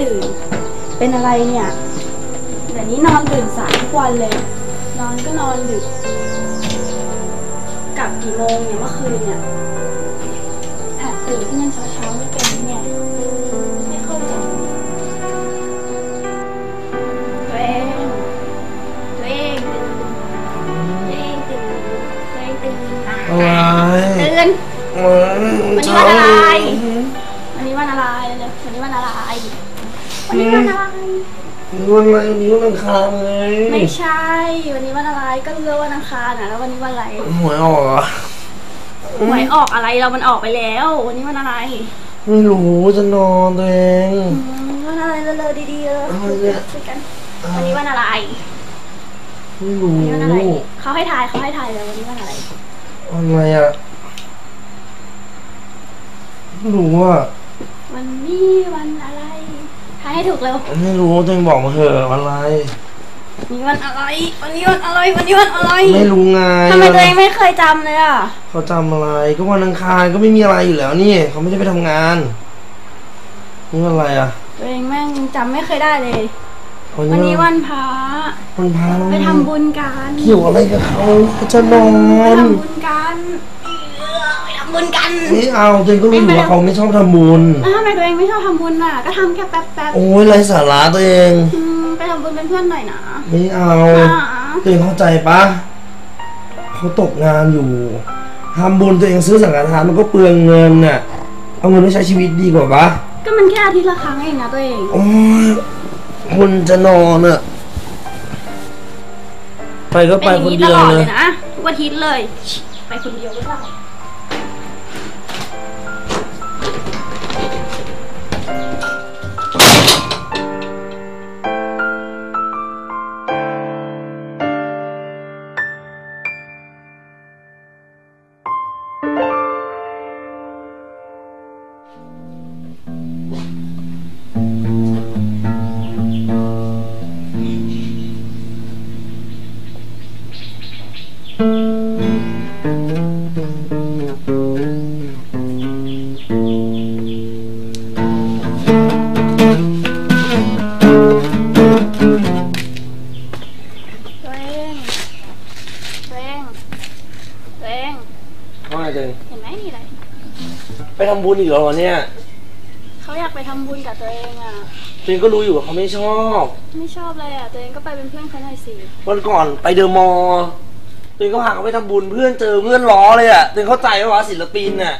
ตื่น เป็นอะไรเนี่ยเดี๋ยวนี้นอนตื่นสายทุกวันเลย นอนก็นอนดึก กลับกี่โมงเนี่ยเมื่อคืนเนี่ยหัดตื่นขึ้นยังเช้าๆไม่เป็นเนี่ย ไม่เข้าใจตัวเอง ตัวเองตื่นตัวเองตื่นตัวเองตื่นอะไรตื่นมันวันนี้วันอะไรวันนี้วันอะไรเร็ววันนี้วันอะไร วันนี้วันอะไรวันอะไรนี้วันอังคารไงไม่ใช่ วันนี้วันอะไรก็รู้แล้ววันอังคารนะแล้ววันนี้วันอะไรหวยออกเหรอหวยออกอะไรเรามันออกไปแล้ว วันนี้วันอะไร ไม่รู้จะนอนตัวเองอืมวันอะไรเลอะๆดีๆเลยเอาเนี่ยช่วยกันวันนี้วันอะไรไม่รู้วันนี้วันอะไรเขาให้ทายเขาให้ทายเลยวันนี้วันอะไรวันอะไรอะไม่รู้อะวันนี้วันอะไรทายให้ถูกเร็วไม่รู้ตัวเองบอกมาเถอะวันอะไรวันนี้วันอะไร วันนี้วันอะไร วันนี้วันอะไร ไม่รู้ไงทำไมตัวเองไม่เคยจำเลยอะ เขาจำอะไร ก็วันอังคารก็ไม่มีอะไรอยู่แล้วนี่ เขาไม่ได้ไปทำงาน นี่วันอะไรอะ ตัวเองแม่งจำไม่เคยได้เลย วันวันนี้นี้วันพระวันพระไปทำบุญกัน เกี่ยวอะไรกับเขาเขาจะนอไปนทำบุญกันเออไปทำ บุญกันไม่เอาตัวเองก็รู้อยู่ว่าเขาไม่ชอบทำบุญแล้วทำไมตัวเองไม่ชอบทำบุญอะ ก็ทำแค่แป๊บแป๊บโอ้ยไรสาระตัวเองๆอืมไปทำบุญเป็นเพื่อนหน่อยนะไม่เอาอ่าตัวเองเข้าใจปะเขาตกงานอยู่ทำบุญตัวเองซื้อสังฆทานมันก็เปลืองเงินน่ะเอาเงินไปใช้ชีวิตดีกว่าปะก็มันแค่อาทิตย์ละครั้งเองนะตัวเองโอ้ยคนจะนอนอะไปก็เป็นไปอย่างคนนี้ตเดียวลอดเลเลยยนะทุกอาทิตย์เลย ไปคนเดียวหรือเปล่าาไงตัวเองเห็นไหมนี่อะไรไปทำบุญอีกเหรอวะเนี่ย เขาอยากไปทำบุญกับตัวเองอะ ตัวเองก็รู้อยู่ว่าเขาไม่ชอบ ไม่ชอบเลยอะ ตัวเองก็ไปเป็นเพื่อนเขาหน่อยสิ วันก่อนไปเดอะมอลล์ตัวเองก็พาเขาไปทำบุญเพื่อนเจอเพื่อนล้อเลยอะตัวเองเข้าใจว่าวะศิลปินน่ะ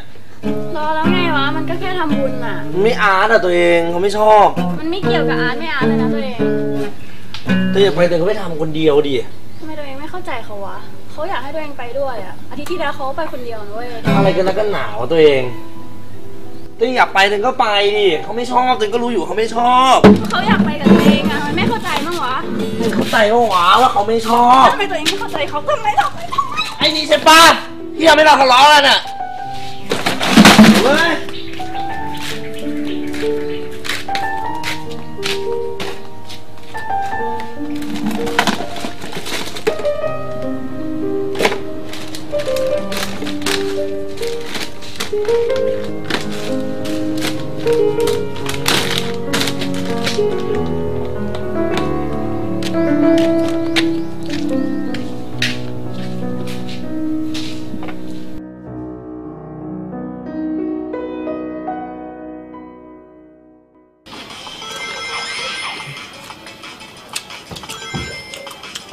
รอแล้วไงวะ มันก็แค่ทำบุญอะ มันไม่อาร์ตอะตัวเองเขาไม่ชอบ มันไม่เกี่ยวกับอาร์ตไม่อาร์ตเลยนะตัวเองตัวเองไปตัวเองก็ไปทำคนเดียวดิทำไมตัวเองไม่เข้าใจเขาวะ เขาอยากให้ตัวเองไปด้วยอะอาทิตย์ที่แล้วเขาไปคนเดียวนะเว้ยอะไรกันนักกันหนาวะตัวเองตัวเองอยากไปตัวเองก็ไปดิเขาไม่ชอบตัวเองก็รู้อยู่เขาไม่ชอบเขาอยากไปกับตัวเองอะทำไมไม่เข้าใจมั้างวะตัวเองเข้าใจว่าวะว่าเขาไม่ชอบทำไมตัวเองไม่เข้าใจเขาทำไมทำไมทำไมไอ้นี่ใช่ปะที่ทำให้เราทะเลาะกันอะเฮ้ย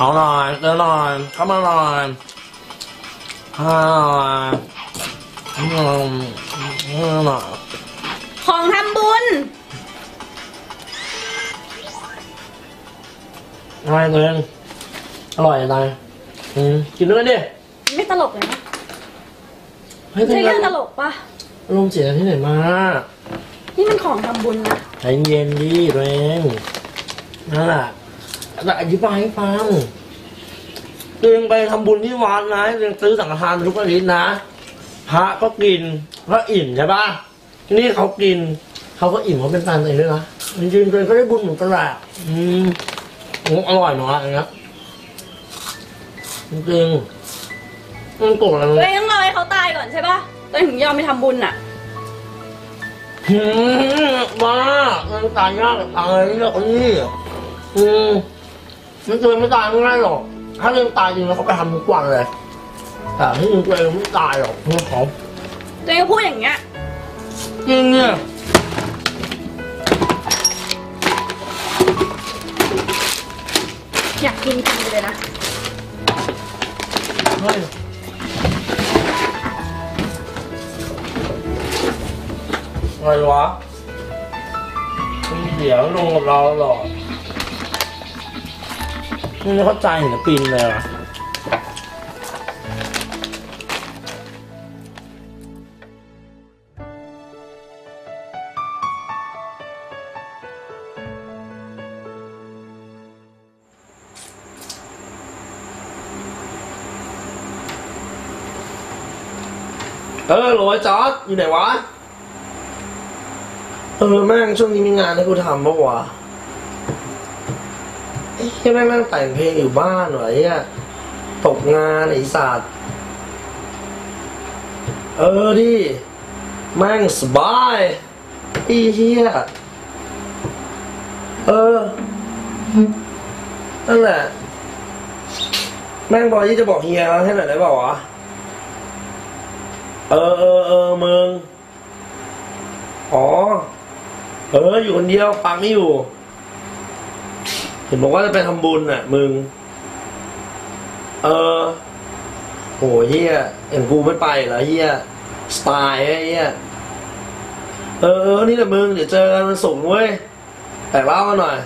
อาหน่อยเจอหน่อยเข้ามาหน่อยเข้ามาหน่อยอืมอืมหน่อยของทำบุญอะไรตัวเองอร่อยอะไรอืมกินด้วยกันดิไม่ตลกเลยนะเฮ้ยใช่เป็นเรื่องตไงลกปะอารมณ์เสียที่ไหนมานี่มันของทำบุญนะใจเย็นดิตัวเองนั่นแหละ แต่อธิบายให้ฟังตัวเองไปทำบุญที่วัดนะตัวเองซื้อสังฆทานทุกอาทิตย์นะพระก็กินพระอิ่มใช่ปะนี่เขากิน เขาก็อิ่มเขาเป็นแฟนตัวเองด้วยนะจริงๆตัวเองก็ได้บุญเหมือนกันแหละอืมโอ้อร่อยเนาะอันเนี้ยจริงๆมันโกรธอะไรตัวเองต้องรอให้เขาตายก่อนใช่ปะตัวเองถึงยอมไปทำบุญอะหืมบ้ามันตายยากตายเรื่องนี้อืม มันตัวเองไม่ตายไม่ได้หรอก ถ้าเรื่องตายจริงแล้วเขาไปทำทุกวันเลย แต่ที่จริงตัวเองไม่ตายหรอกเพื่อเขาตัวเองพูดอย่างเงี้ยจริงเนี่ยอยากกินจริงเลยนะเฮ้ยอะไรวะมีเดี๋ยวลงกับเราหรอ กไม่เข้าใจศิลปินเลยวะเออหลไอ้จอร์ดอยู่ไหนวะ เออ แม่งช่วงนี้มีงานให้กูทำปะวะ ไอ้เหี้ยแม่งนั่งแต่งเพลงอยู่บ้านเหรอไอ้เหี้ยตกงานไอ้สัตว์เออดิแม่งสบายไอ้เหี้ยเออนั่นแหละแม่งบอยที่จะบอกเฮียให้หน่อยได้เปล่าวะเออเออเออมึงอ๋อ เออ อยู่คนเดียวปังไม่อยู่ ห็นบอกว่าจะไปทำบุญน่ะ มึง เออโหเฮียอย่างกูไม่ไปเหรอเฮียสไตล์ไอ้เฮียเออเออ นี่แหละมึง เดี๋ยวเจอกันวันศุกร์เว้ยแต่เล่ามาหน่อย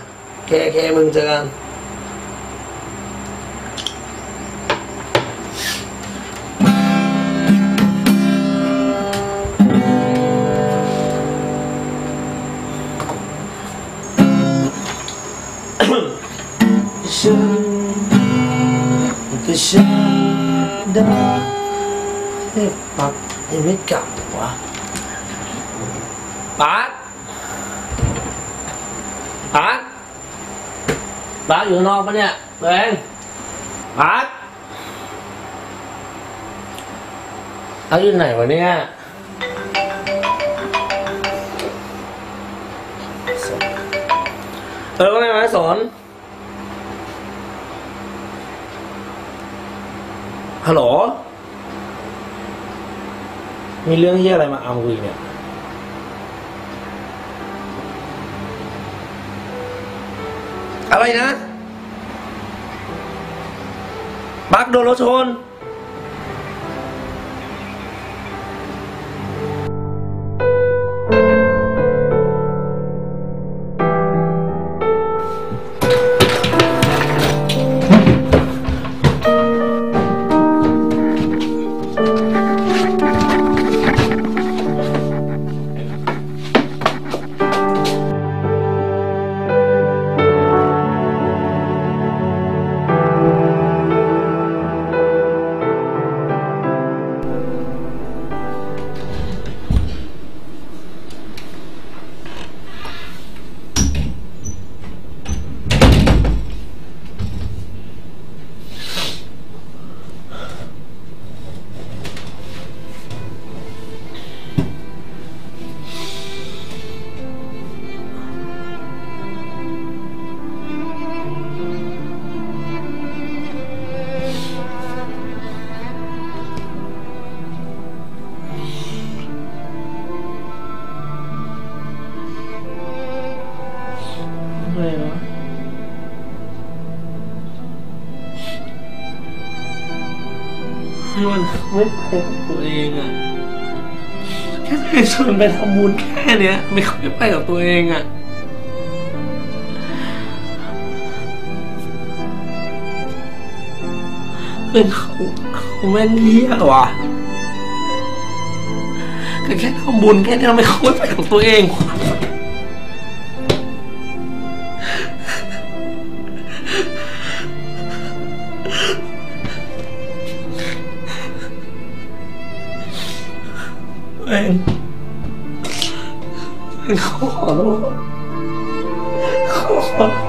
เคเคมึงเจอกัน ด้เฮ้ปักยังไม่กลับวะปักปักปักอยู่นอกปะเนี่ยตัวเองปักปักอยู่ไหนวะเนี่ยเออว่าไงไหมสอน ฮัลโหล มีเรื่องยี่อะไรมาเอากูอีกเนี่ย อะไรนะ บักโดนรถชน ไม่ไปกับตัวเองอะแค่ให้ชวนไปทำบุญแค่เนี้ยไม่ค่อยไปกับตัวเองอะเป็นเขาเขาแม่งเหี้ยว่ะก็แค่ทำบุญแค่นี้เราไม่ค่อยไปกับตัวเอง เขาขอโทษเขาข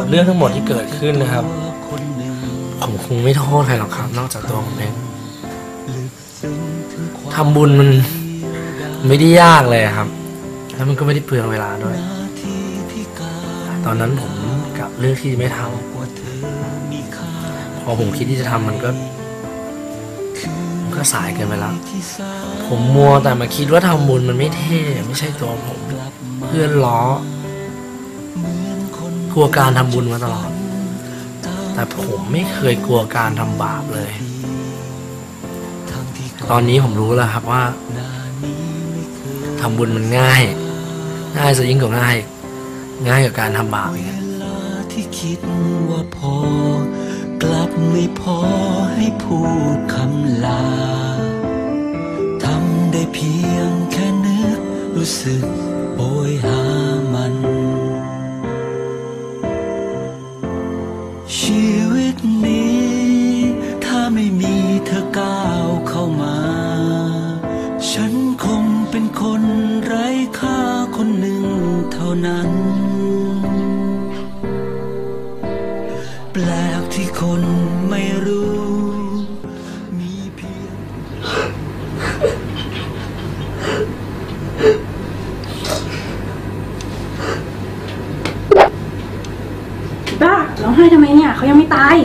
ับเรื่องทั้งหมดที่เกิดขึ้นนะครับ ผมคงไม่โทษใครหรอกครับ นอกจากตัวผมเองทำบุญมันไม่ได้ยากเลยครับ แล้วมันก็ไม่ได้เปลืองเวลาด้วย ตอนนั้นผมกับเลือกที่ไม่ทำพอผมคิดที่จะทำมันก็มันก็สายเกินไปแล้ว ผมมัวแต่มาคิดว่าทำบุญมันไม่เท่ ไม่ใช่ตัวผม เพื่อนล้อ กลัวการทำบุญมาตลอด แต่ผมไม่เคยกลัวการทำบาปเลย ตอนนี้ผมรู้แล้วครับว่าทำบุญมันง่าย ง่ายซะยิ่งกว่าง่าย ง่ายกว่าการทำบาปอีกที่คิดว่าพอกลับไม่พอให้พูดคำลาทำได้เพียงแค่นึกรู้สึกโอยหา เขายังไม่ตาย